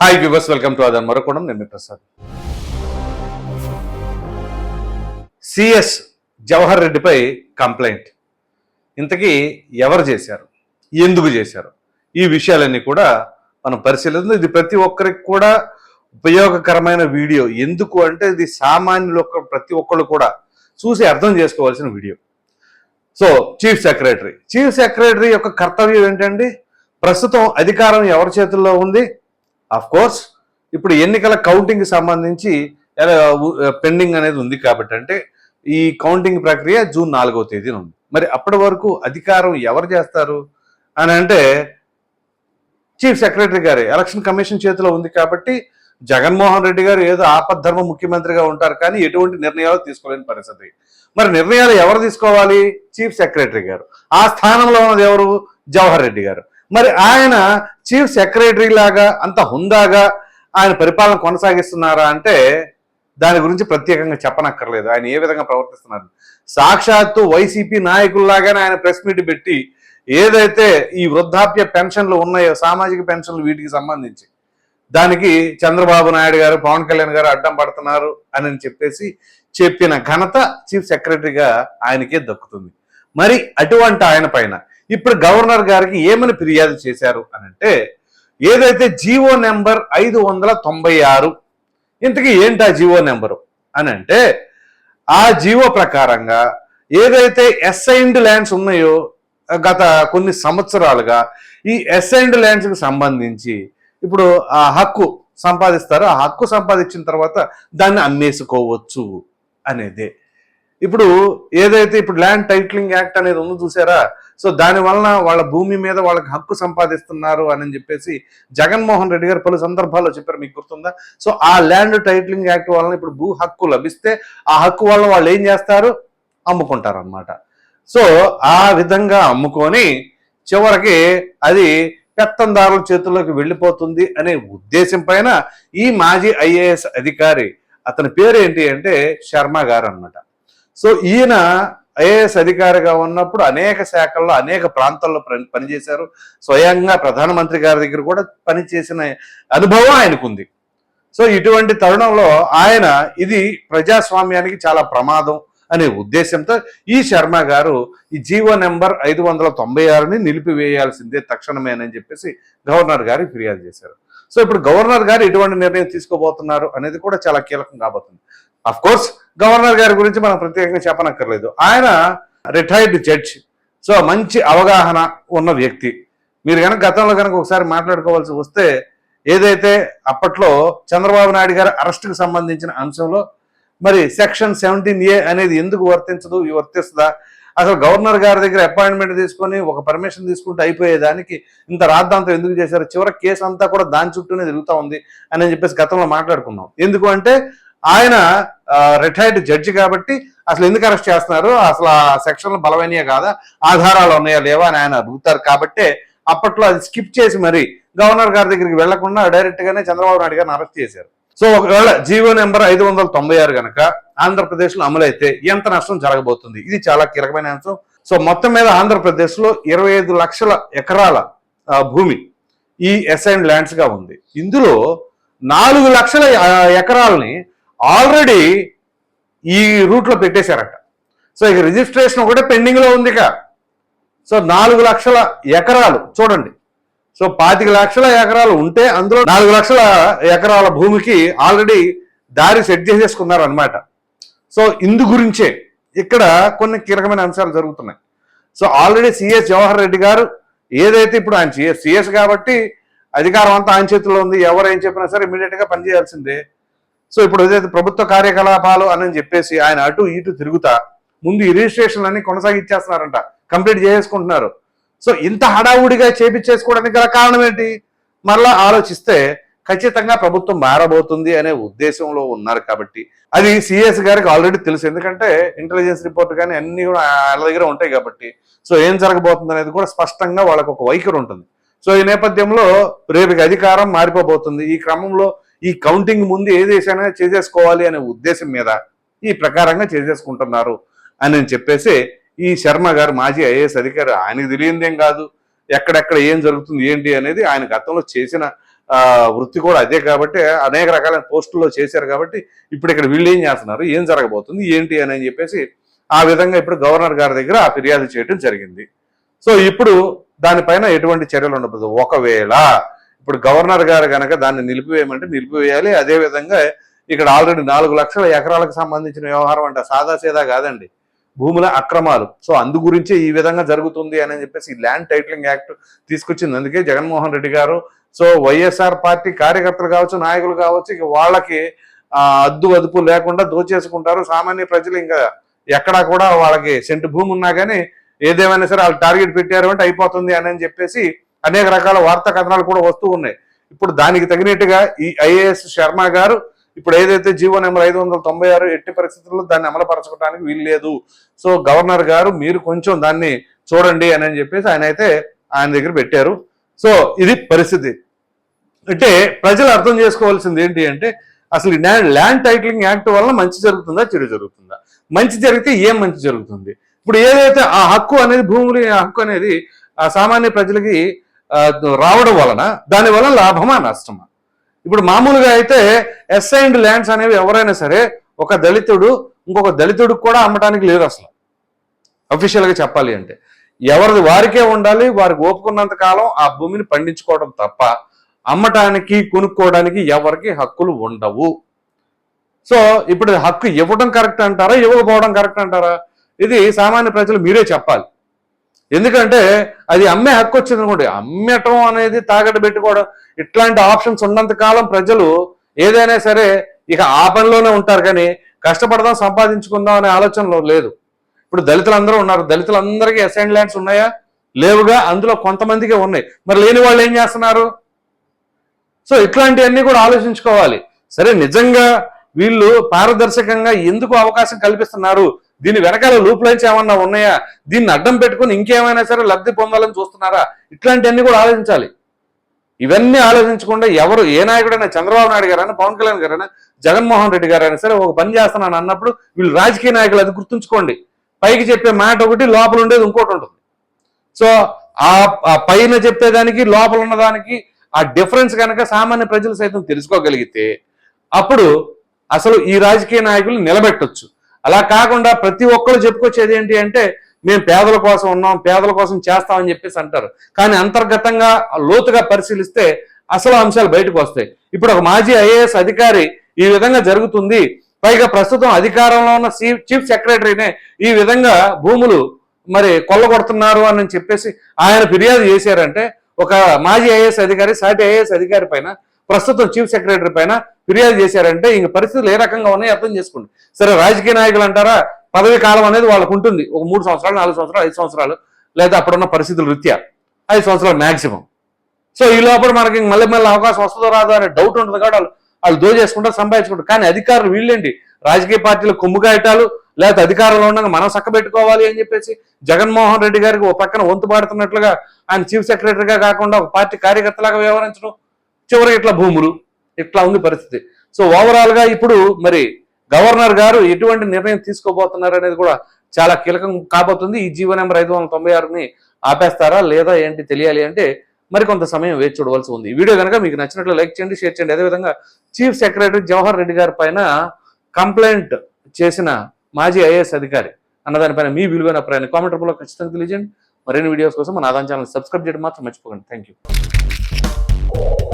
Hi viewers welcome to other మరొకడం నేను Prasad CS Jawahar రెడ్డిపై complaint ఇంతకీ ఎవరు చేశారు? ఎందుకు చేశారు? ఈ విషయాలన్నీ కూడా మనం పరిశీలిద్దాం. ఇది ప్రతి ఒక్కరికి కూడా ఉపయోగకరమైన వీడియో. ఎందుకు అంటే ఇది సామాన్యులు ప్రతి ఒక్కళ్ళు కూడా చూసి అర్థం చేసుకోవాల్సిన video. So chief secretary chief secretary యొక్క కర్తవ్యం ఏంటండి? ప్రస్తుతం అధికారం ఎవరి చేతుల్లో ఉంది? ఆఫ్ కోర్స్ ఇప్పుడు ఎన్నికల కౌంటింగ్ సంబంధించి పెండింగ్ అనేది ఉంది కాబట్టి అంటే ఈ కౌంటింగ్ ప్రక్రియ జూన్ నాలుగవ తేదీన ఉంది. మరి అప్పటి వరకు అధికారం ఎవరు చేస్తారు? అని అంటే చీఫ్ సెక్రటరీ గారి ఎలక్షన్ కమిషన్ చేతిలో ఉంది కాబట్టి జగన్మోహన్ రెడ్డి గారు ఏదో ఆపద్ధర్మ ముఖ్యమంత్రిగా ఉంటారు కానీ ఎటువంటి నిర్ణయాలు తీసుకోలేని పరిస్థితి. మరి నిర్ణయాలు ఎవరు తీసుకోవాలి? చీఫ్ సెక్రటరీ గారు. ఆ స్థానంలో ఉన్నది ఎవరు? జవహర్ రెడ్డి గారు. మరి ఆయన చీఫ్ సెక్రటరీ లాగా అంత హుందాగా ఆయన పరిపాలన కొనసాగిస్తున్నారా అంటే దాని గురించి ప్రత్యేకంగా చెప్పనక్కర్లేదు. ఆయన ఏ విధంగా ప్రవర్తిస్తున్నారు? సాక్షాత్తు వైసీపీ నాయకుల్లాగానే ఆయన ప్రెస్ మీట్ పెట్టి ఏదైతే ఈ వృద్ధాప్య పెన్షన్లు ఉన్నాయో సామాజిక పెన్షన్లు వీటికి సంబంధించి దానికి చంద్రబాబు నాయుడు గారు పవన్ కళ్యాణ్ గారు అడ్డం పడుతున్నారు అని చెప్పేసి చెప్పిన ఘనత చీఫ్ సెక్రటరీగా ఆయనకే దక్కుతుంది. మరి అటువంటి ఆయన పైన ఇప్పుడు గవర్నర్ గారికి ఏమని ఫిర్యాదు చేశారు అని అంటే ఏదైతే జీవో నెంబర్ ఐదు వందల తొంభై ఆరు ఇంతకీ ఏంటి ఆ జీవో నెంబరు అని అంటే ఆ జీవో ప్రకారంగా ఏదైతే ఎస్ఐండ్ ల్యాండ్స్ ఉన్నాయో గత కొన్ని సంవత్సరాలుగా ఈ ఎస్ఐండ్ ల్యాండ్స్కి సంబంధించి ఇప్పుడు ఆ హక్కు సంపాదిస్తారు. ఆ హక్కు సంపాదించిన తర్వాత దాన్ని అమ్మేసుకోవచ్చు అనేదే. ఇప్పుడు ఏదైతే ఇప్పుడు ల్యాండ్ టైటిలింగ్ యాక్ట్ అనేది ఉందో చూసారా? సో దాని వలన వాళ్ళ భూమి మీద వాళ్ళకి హక్కు సంపాదిస్తున్నారు అని చెప్పేసి జగన్మోహన్ రెడ్డి గారు పలు సందర్భాల్లో చెప్పారు. మీకు గుర్తుందా? సో ఆ ల్యాండ్ టైటిలింగ్ యాక్ట్ వలన ఇప్పుడు భూ హక్కు లభిస్తే ఆ హక్కు వల్ల వాళ్ళు ఏం చేస్తారు? అమ్ముకుంటారు అనమాట సో ఆ విధంగా అమ్ముకొని చివరికి అది పెత్తందారుల చేతుల్లోకి వెళ్ళిపోతుంది అనే ఉద్దేశం పైన ఈ మాజీ ఐఏఎస్ అధికారి అతని పేరు ఏంటి అంటే శర్మ గారు అనమాట సో ఈయన ఐఏఎస్ అధికారిగా ఉన్నప్పుడు అనేక శాఖల్లో అనేక ప్రాంతాల్లో పని- పనిచేశారు. స్వయంగా ప్రధానమంత్రి గారి దగ్గర కూడా పనిచేసిన అనుభవం ఆయనకుంది. సో ఇటువంటి తరుణంలో ఆయన ఇది ప్రజాస్వామ్యానికి చాలా ప్రమాదం అనే ఉద్దేశంతో ఈ శర్మ గారు ఈ జీవో నెంబర్ ఐదు వందల తొంభై ఆరుని నిలిపివేయాల్సిందే తక్షణమేనని చెప్పేసి గవర్నర్ గారి ఫిర్యాదు చేశారు. సో ఇప్పుడు గవర్నర్ గారు ఎటువంటి నిర్ణయం తీసుకోబోతున్నారు అనేది కూడా చాలా కీలకం కాబోతుంది. అఫ్ కోర్స్ గవర్నర్ గారి గురించి మనం ప్రత్యేకంగా చెప్పనక్కర్లేదు. ఆయన రిటైర్డ్ జడ్జ్ సో మంచి అవగాహన ఉన్న వ్యక్తి. మీరు కనుక గతంలో కనుక ఒకసారి మాట్లాడుకోవాల్సి వస్తే ఏదైతే అప్పట్లో చంద్రబాబు నాయుడు గారి అరెస్టుకు సంబంధించిన అంశంలో మరి సెక్షన్ సెవెంటీన్ ఏ అనేది ఎందుకు వర్తించదు వర్తిస్తుందా? అసలు గవర్నర్ గారి దగ్గర అపాయింట్మెంట్ తీసుకొని ఒక పర్మిషన్ తీసుకుంటే అయిపోయేదానికి ఇంత రాద్ధాంతం ఎందుకు చేశారు? చివరి కేసు అంతా కూడా దాని చుట్టూనే తిరుగుతూ ఉంది అని చెప్పేసి గతంలో మాట్లాడుకున్నాం. ఎందుకు అంటే ఆయన రిటైర్డ్ జడ్జి కాబట్టి అసలు ఎందుకు అరెస్ట్ చేస్తున్నారు? అసలు ఆ సెక్షన్లు బలమైనయా కాదా? ఆధారాలు ఉన్నాయా లేవా అని ఆయన అడుగుతారు. కాబట్టే అప్పట్లో అది స్కిప్ చేసి మరి గవర్నర్ గారి దగ్గరికి వెళ్ళకుండా డైరెక్ట్ గానే చంద్రబాబు నాయుడు గారిని అరెస్ట్ చేశారు. సో ఒకవేళ జీవో నెంబర్ ఐదు వందల తొంభై ఆరు కనుక ఆంధ్రప్రదేశ్లో అమలైతే ఎంత నష్టం జరగబోతుంది? ఇది చాలా కీలకమైన అంశం. సో మొత్తం మీద ఆంధ్రప్రదేశ్లో ఇరవై ఐదు లక్షల ఎకరాల భూమి ఈ ఎస్ఐన్ ల్యాండ్స్గా ఉంది. ఇందులో నాలుగు లక్షల ఎకరాలని ఆల్రెడీ ఈ రూట్లో పెట్టేశారట. సో ఇక రిజిస్ట్రేషన్ ఒకటే పెండింగ్లో ఉంది ఇక సో నాలుగు లక్షల ఎకరాలు చూడండి. సో పాతిక లక్షల ఎకరాలు ఉంటే అందులో నాలుగు లక్షల ఎకరాల భూమికి ఆల్రెడీ దారి సెట్ చేసేసుకున్నారు అనమాట సో ఇందు గురించే ఇక్కడ కొన్ని కీలకమైన అంశాలు జరుగుతున్నాయి. So already CS Jawahar Reddy గారు ఏదైతే ఇప్పుడు ఆయన సిఎస్ సిఎస్ కాబట్టి అధికారం అంతా ఆయన చేతిలో ఉంది. ఎవరు ఏం చెప్పినా సరే ఇమీడియట్గా పనిచేయాల్సిందే. సో ఇప్పుడు ఏదైతే ప్రభుత్వ కార్యకలాపాలు అని చెప్పేసి ఆయన అటు ఇటు తిరుగుతా ముందు ఈ రిజిస్ట్రేషన్ అన్ని కొనసాగించేస్తున్నారంట కంప్లీట్ చేసుకుంటున్నారు సో ఇంత హడావుడిగా చేపించేసుకోవడానికి గల కారణం ఏంటి? మరలా ఆలోచిస్తే ఖచ్చితంగా ప్రభుత్వం మారబోతుంది అనే ఉద్దేశంలో ఉన్నారు కాబట్టి. అది సిఎస్ గారికి ఆల్రెడీ తెలుసు. ఎందుకంటే ఇంటెలిజెన్స్ రిపోర్ట్ కానీ అన్ని కూడా వాళ్ళ దగ్గర ఉంటాయి కాబట్టి. సో ఏం జరగబోతుంది అనేది కూడా స్పష్టంగా వాళ్ళకు ఒక వైఖరి ఉంటుంది. సో ఈ నేపథ్యంలో రేపుకి అధికారం మారిపోబోతుంది. ఈ క్రమంలో ఈ కౌంటింగ్ ముందు ఏ చేసేసుకోవాలి అనే ఉద్దేశం మీద ఈ ప్రకారంగా చేసేసుకుంటున్నారు అని చెప్పేసి ఈ శర్మ గారు మాజీ ఐఏఎస్ అధికారి ఆయనకు తెలియందేం కాదు ఎక్కడెక్కడ ఏం జరుగుతుంది ఏంటి అనేది ఆయన గతంలో చేసిన వృత్తి కూడా అదే కాబట్టి అనేక రకాలైన పోస్టుల్లో చేశారు కాబట్టి ఇప్పుడు ఇక్కడ వీళ్ళు ఏం చేస్తున్నారు ఏం జరగబోతుంది ఏంటి అని అని చెప్పేసి ఆ విధంగా ఇప్పుడు గవర్నర్ గారి దగ్గర ఆ ఫిర్యాదు చేయడం జరిగింది. సో ఇప్పుడు దానిపైన ఎటువంటి చర్యలు ఉండబోదు. ఒకవేళ ఇప్పుడు గవర్నర్ గారు కనుక దాన్ని నిలిపివేయమంటే నిలిపివేయాలి. అదే విధంగా ఇక్కడ ఆల్రెడీ నాలుగు లక్షల ఎకరాలకు సంబంధించిన వ్యవహారం అంటే. సాదాసీదా కాదండి. భూముల అక్రమాలు. సో అందు గురించే ఈ విధంగా జరుగుతుంది అని చెప్పేసి ఈ ల్యాండ్ టైటిలింగ్ యాక్ట్ తీసుకొచ్చింది. అందుకే జగన్మోహన్ రెడ్డి గారు. సో వైఎస్ఆర్ పార్టీ కార్యకర్తలు కావచ్చు నాయకులు కావచ్చు ఇక వాళ్ళకి అద్దు అదుపు లేకుండా దోచేసుకుంటారు. సామాన్య ప్రజలు ఇంకా ఎక్కడా కూడా వాళ్ళకి సెంటు భూమి ఉన్నా కానీ ఏదేమైనా సరే వాళ్ళు టార్గెట్ పెట్టారు అంటే అయిపోతుంది అని చెప్పేసి అనేక రకాల వార్తా కథనాలు కూడా వస్తూ ఉన్నాయి. ఇప్పుడు దానికి తగినట్టుగా ఈ ఐఏఎస్ శర్మ గారు ఇప్పుడు ఏదైతే జీవో నెంబర్ ఐదు వందల తొంభై ఆరు ఎట్టి పరిస్థితుల్లో దాన్ని అమలుపరచుకోవడానికి వీలు లేదు. సో గవర్నర్ గారు మీరు కొంచెం దాన్ని చూడండి అని అని చెప్పేసి ఆయన అయితే ఆయన దగ్గర పెట్టారు. సో ఇది పరిస్థితి. అంటే ప్రజలు అర్థం చేసుకోవాల్సింది ఏంటి అంటే అసలు ల్యాండ్ టైటిలింగ్ యాక్ట్ వల్ల మంచి జరుగుతుందా చెడు జరుగుతుందా? మంచి జరిగితే ఏం మంచి జరుగుతుంది? ఇప్పుడు ఏదైతే ఆ హక్కు అనేది భూములు హక్కు అనేది ఆ సామాన్య ప్రజలకి రావడం వలన దాని వలన లాభమా నష్టమా? ఇప్పుడు మామూలుగా అయితే ఎస్ఐండ్ ల్యాండ్స్ అనేవి ఎవరైనా సరే ఒక దళితుడు ఇంకొక దళితుడికి కూడా అమ్మటానికి లేదు అసలు. అఫీషియల్గా చెప్పాలి అంటే. ఎవరిది వారికే ఉండాలి వారికి ఓపుకున్నంత కాలం ఆ భూమిని పండించుకోవడం తప్ప అమ్మటానికి కొనుక్కోవడానికి ఎవరికి హక్కులు ఉండవు. సో ఇప్పుడు హక్కు ఇవ్వడం కరెక్ట్ అంటారా ఇవ్వకపోవడం కరెక్ట్ అంటారా? ఇది సామాన్య ప్రజలు మీరే చెప్పాలి. ఎందుకంటే అది అమ్మే హక్కు వచ్చింది అనుకోండి. అమ్మటం అనేది తాగట పెట్టుకోవడం ఇట్లాంటి ఆప్షన్స్ ఉన్నంత కాలం ప్రజలు ఏదైనా సరే ఇక ఆ పనిలోనే ఉంటారు కానీ కష్టపడదాం సంపాదించుకుందాం అనే ఆలోచనలో లేదు. ఇప్పుడు దళితులందరూ ఉన్నారు. దళితులందరికీ అసైన్ ల్యాండ్స్ ఉన్నాయా? లేవుగా. అందులో కొంతమందికే ఉన్నాయి. మరి లేని వాళ్ళు ఏం చేస్తున్నారు? సో ఇట్లాంటివన్నీ కూడా ఆలోచించుకోవాలి. సరే నిజంగా వీళ్ళు పారదర్శకంగా ఎందుకు అవకాశం కల్పిస్తున్నారు? దీని వెనకాల లూప్ లైన్స్ ఏమన్నా ఉన్నాయా? దీన్ని అడ్డం పెట్టుకుని ఇంకేమైనా సరే లబ్ధి పొందాలని చూస్తున్నారా? ఇట్లాంటివన్నీ కూడా ఆలోచించాలి. ఇవన్నీ ఆలోచించకుండా ఎవరు ఏ నాయకుడైనా చంద్రబాబు నాయుడు గారైనా పవన్ కళ్యాణ్ గారైనా జగన్మోహన్ రెడ్డి గారైనా సరే ఒక పని చేస్తున్నాను అన్నప్పుడు వీళ్ళు రాజకీయ నాయకులు అది గుర్తుంచుకోండి. పైకి చెప్పే మాట ఒకటి లోపల ఉండేది ఇంకోటి ఉంటుంది. సో ఆ పైన చెప్పేదానికి లోపల ఉన్నదానికి ఆ డిఫరెన్స్ కనుక సామాన్య ప్రజలు సైతం తెలుసుకోగలిగితే అప్పుడు అసలు ఈ రాజకీయ నాయకులు నిలబెట్టొచ్చు. అలా కాకుండా ప్రతి ఒక్కరు చెప్పుకొచ్చేది ఏంటి అంటే మేము పేదల కోసం ఉన్నాం పేదల కోసం చేస్తామని చెప్పేసి అంటారు. కానీ అంతర్గతంగా లోతుగా పరిశీలిస్తే అసలు అంశాలు బయటకు వస్తాయి. ఇప్పుడు ఒక మాజీ ఐఏఎస్ అధికారి ఈ విధంగా జరుగుతుంది. పైగా ప్రస్తుతం అధికారంలో ఉన్న చీఫ్ చీఫ్ సెక్రటరీనే ఈ విధంగా భూములు మరి కొల్లగొడుతున్నారు అని చెప్పేసి ఆయన ఫిర్యాదు చేశారంటే ఒక మాజీ ఐఏఎస్ అధికారి సాటి ఐఏఎస్ అధికారి పైన ప్రస్తుతం చీఫ్ సెక్రటరీ పైన ఫిర్యాదు చేశారంటే ఇంక పరిస్థితులు ఏ రకంగా ఉన్నాయో అర్థం చేసుకోండి. సరే రాజకీయ నాయకులు అంటారా పదవి కాలం అనేది వాళ్ళకు ఉంటుంది. ఒక మూడు సంవత్సరాలు నాలుగు సంవత్సరాలు ఐదు సంవత్సరాలు లేదా అప్పుడున్న పరిస్థితుల రీత్యా ఐదు సంవత్సరాలు మాక్సిమం. సో ఈ లోపల మనకి మళ్ళీ మళ్ళీ అవకాశం వస్తుందో రాదో అనే డౌట్ ఉంటుంది కాబట్టి వాళ్ళు వాళ్ళు దోచేసుకుంటారు సంపాదించుకుంటారు. కానీ అధికారులు వీళ్ళేంటి? రాజకీయ పార్టీలు కొమ్ముగాయటాలు లేకపోతే అధికారంలో ఉండగా మనం చక్కబెట్టుకోవాలి అని చెప్పేసి జగన్మోహన్ రెడ్డి గారికి ఓ పక్కన వంతు పాడుతున్నట్లుగా ఆయన చీఫ్ సెక్రటరీగా కాకుండా ఒక పార్టీ కార్యకర్తలాగా వ్యవహరించడం చివరికి ఇట్లా భూములు? ఇట్లా ఉంది పరిస్థితి? సో ఓవరాల్గా ఇప్పుడు మరి గవర్నర్ గారు ఎటువంటి నిర్ణయం తీసుకోబోతున్నారు అనేది కూడా చాలా కీలకం కాబోతుంది. ఈ జీవో నెంబర్ ఐదు వందల తొంభై ఆరుని ఆపేస్తారా లేదా ఏంటి తెలియాలి అంటే మరి కొంత సమయం వేచి చూడవలసి ఉంది. వీడియో కనుక మీకు నచ్చినట్లు లైక్ చేయండి షేర్ చేయండి. అదేవిధంగా చీఫ్ సెక్రటరీ జవహర్ రెడ్డి గారి పైన కంప్లైంట్ చేసిన మాజీ ఐఏఎస్ అధికారి అన్నదానిపైన మీ విలువైన అభిప్రాయాన్ని కామెంట్ రూపంలో ఖచ్చితంగా తెలియజేయండి. మరిన్ని వీడియోస్ కోసం మన ఆదాయం ఛానల్ సబ్స్క్రైబ్ చేయడం మాత్రం మర్చిపోకండి. Thank you